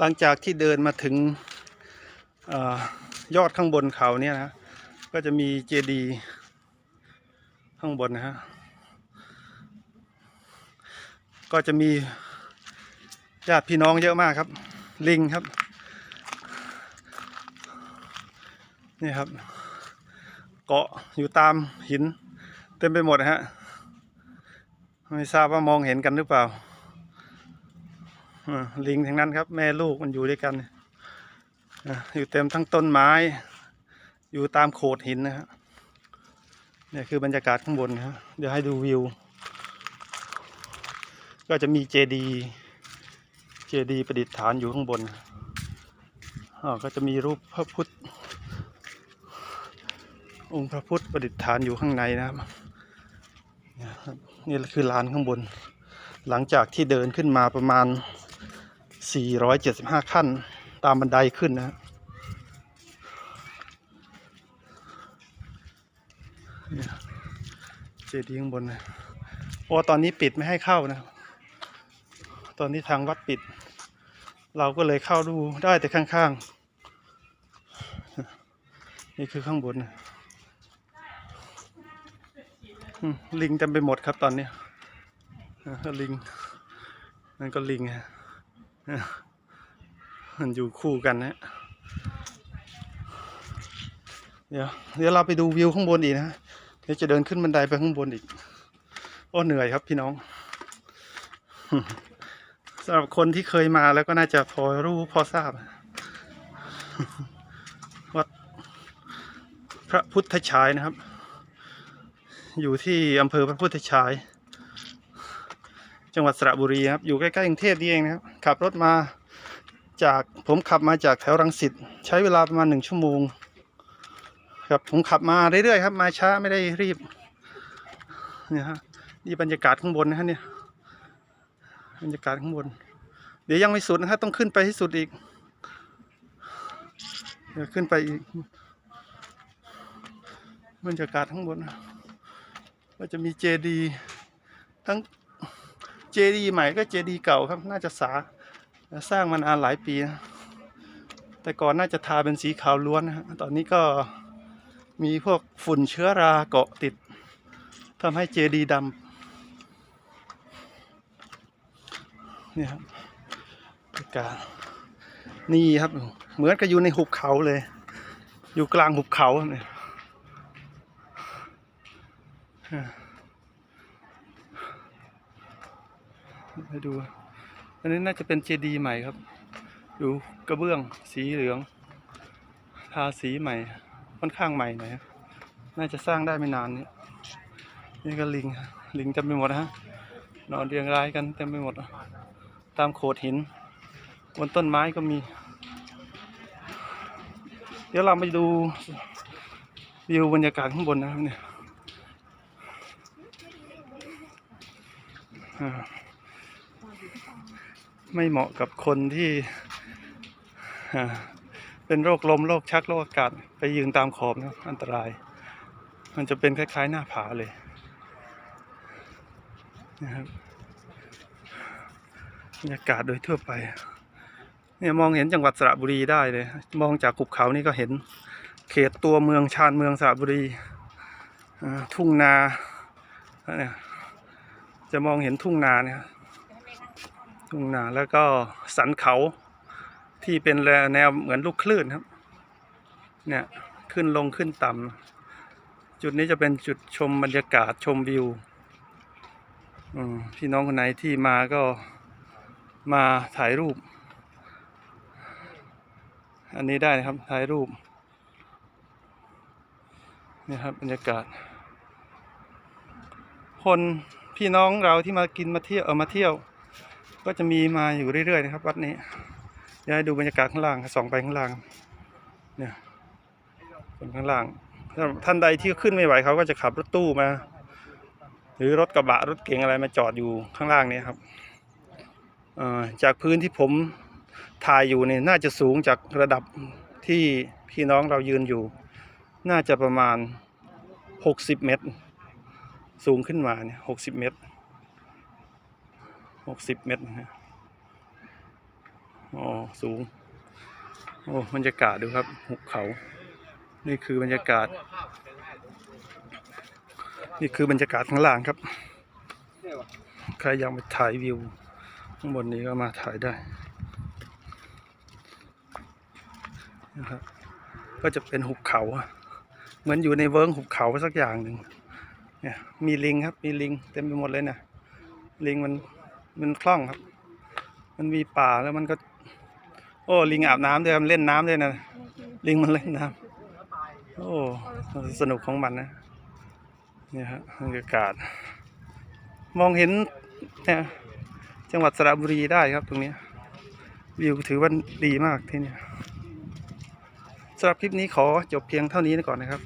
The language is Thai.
หลังจากที่เดินมาถึงอยอดข้างบนเขาเนี่ยนะก็จะมีเจดีข้างบนนะฮะก็จะมีญาติพี่น้องเยอะมากครับ ลิงครับนี่ครับ เกาะอยู่ตามหิน เต็มไปหมดนะฮะไม่ทราบว่ามองเห็นกันหรือเปล่า ลิงทั้งนั้นครับ แม่ลูกมันอยู่ด้วยกันอ่าอยู่เต็มทั้งต้นไม้ อยู่ตามโขดหินนะฮะเนี่ยคือบรรยากาศข้างบนนะฮะเดี๋ยวให้ดูวิว ก็จะมีเจดีย์เจดีย์ประดิษฐานอยู่ข้างบนอ๋อก็จะมีรูปพระพุทธ องค์พระพุทธประดิษฐานอยู่ข้างในนะครับนี่คือลานข้างบน หลังจากที่เดินขึ้นมาประมาณ 475 ขั้น ตามบันไดขึ้นนะเจดีย์ข้างบนนะโอ้ตอนนี้ปิดไม่ให้เข้านะ ตอนนี้ทางวัดปิด เราก็เลยเข้าดูได้แต่ข้างๆ นี่คือข้างบนนะลิงเต็มไปหมดครับตอนนี้อ่าลิงนั่นก็ลิงฮะ มันอยู่คู่กันนะเดี๋ยวเดี๋ยวเราไปดูวิวข้างบนอีกนะเดี๋ยวจะเดินขึ้นบันไดไปข้างบนอีกโอ้เหนื่อยครับพี่น้องสำหรับคนที่เคยมาแล้วก็น่าจะพอรู้พอทราบวัดพระพุทธชายนะครับ อยู่ที่อำเภอพระพุทธชาย จังหวัดสระบุรีครับอยู่ใกล้ๆกรุงเทพนี่เองนะครับขับรถมาจากผมขับมาจากแถวรังสิตใช้เวลาประมาณหนึ่งชั่วโมงครับผมขับมาเรื่อยๆครับมาช้าไม่ได้รีบเนี่ยฮะนี่บรรยากาศข้างบนนะฮะเนี่ยบรรยากาศข้างบน เดี๋ยวยังไม่สุดนะครับต้องขึ้นไปให้สุดอีกเดี๋ยวขึ้นไปอีกบรรยากาศข้างบนก็จะมีเจดี ทั้ง เจดีย์ใหม่ก็เจดีย์เก่าครับ น่าจะสาสร้างมานานหลายปีนะแต่ก่อนน่าจะทาเป็นสีขาวล้วนนะฮะตอนนี้ก็มีพวกฝุ่นเชื้อราเกาะติดทำให้เจดีย์ดำนี่ครับบรรยากาศนี่ครับ เหมือนกับอยู่ในหุบเขาเลย อยู่กลางหุบเขาเนี่ย ให้ดู อันนี้น่าจะเป็นเจดีย์ใหม่ครับ ดูกระเบื้องสีเหลือง ทาสีใหม่ ค่อนข้างใหม่หน่อยครับน่าจะสร้างได้ไม่นานนี้นี่ก็ลิง ลิงเต็มไปหมดนะฮะ นอนเรียงรายกันเต็มไปหมด ตามโขดหิน บนต้นไม้ก็มี เดี๋ยวเราไปดูวิวบรรยากาศข้างบนนะครับเนี่ย อ่า ไม่เหมาะกับคนที่เป็นโรคลมโรคชักโรคอากาศไปยืนตามขอบนะอันตราย มันจะเป็นคล้าย ๆ หน้าผาเลยนะครับบรรยากาศโดยทั่วไปเนี่ยมองเห็นจังหวัดสระบุรีได้เลย มองจากภูเขานี่ก็เห็น เขตตัวเมืองชานเมืองสระบุรีทุ่งนาเนี่ยจะมองเห็นทุ่งนาเนี่ย ทุ่งนาแล้วก็สันเขาที่เป็นแนวเหมือนลูกคลื่นครับ เนี่ยขึ้นลงขึ้นต่ำจุดนี้จะเป็นจุดชมบรรยากาศชมวิวพี่น้องคนไหนที่มาก็มาถ่ายรูป อันนี้ได้นะครับถ่ายรูปนี่ครับบรรยากาศ คนพี่น้องเราที่มากินมาเที่ยวเออมาเที่ยว ก็จะมีมาอยู่เรื่อยๆนะครับ วัดนี้เดี๋ยวให้ดูบรรยากาศข้างล่างส่องไปข้างล่างเนี่ยส่วนข้างล่างท่านใดที่ขึ้นไม่ไหวเขาก็จะขับรถตู้มา หรือรถกระบะรถเก๋งอะไรมาจอดอยู่ข้างล่างนี้ครับจากพื้นที่ผมถ่ายอยู่เนี่ยน่าจะสูงจากระดับที่พี่น้องเรายืนอยู่ น่าจะประมาณหกสิบเมตร สูงขึ้นมาเนี่ยหกสิบเมตร หกสิบเมตรนะฮะอ๋อสูง โอ้บรรยากาศดูครับหุบเขา นี่คือบรรยากาศ นี่คือบรรยากาศข้างล่างครับ ใครอยากไปถ่ายวิว ข้างบนนี้ก็มาถ่ายได้นะครับก็จะเป็นหุบเขา เหมือนอยู่ในเวิร์งหุบเขาสักอย่างหนึ่งเนี่ยมีลิงครับ มีลิงเต็มไปหมดเลยนะลิงมัน มันคล่องครับ มันมีป่าแล้วมันก็ โอ้ลิงอาบน้ำด้วยมันเล่นน้ำด้วยนะ ลิงมันเล่นน้ำโอ้สนุกของมันนะนี่ฮะบรรยากาศ มองเห็นเนี่ยจังหวัดสระบุรีได้ครับตรงนี้ วิวถือว่าดีมากที่นี่สำหรับคลิปนี้ขอจบเพียงเท่านี้ก่อนนะครับ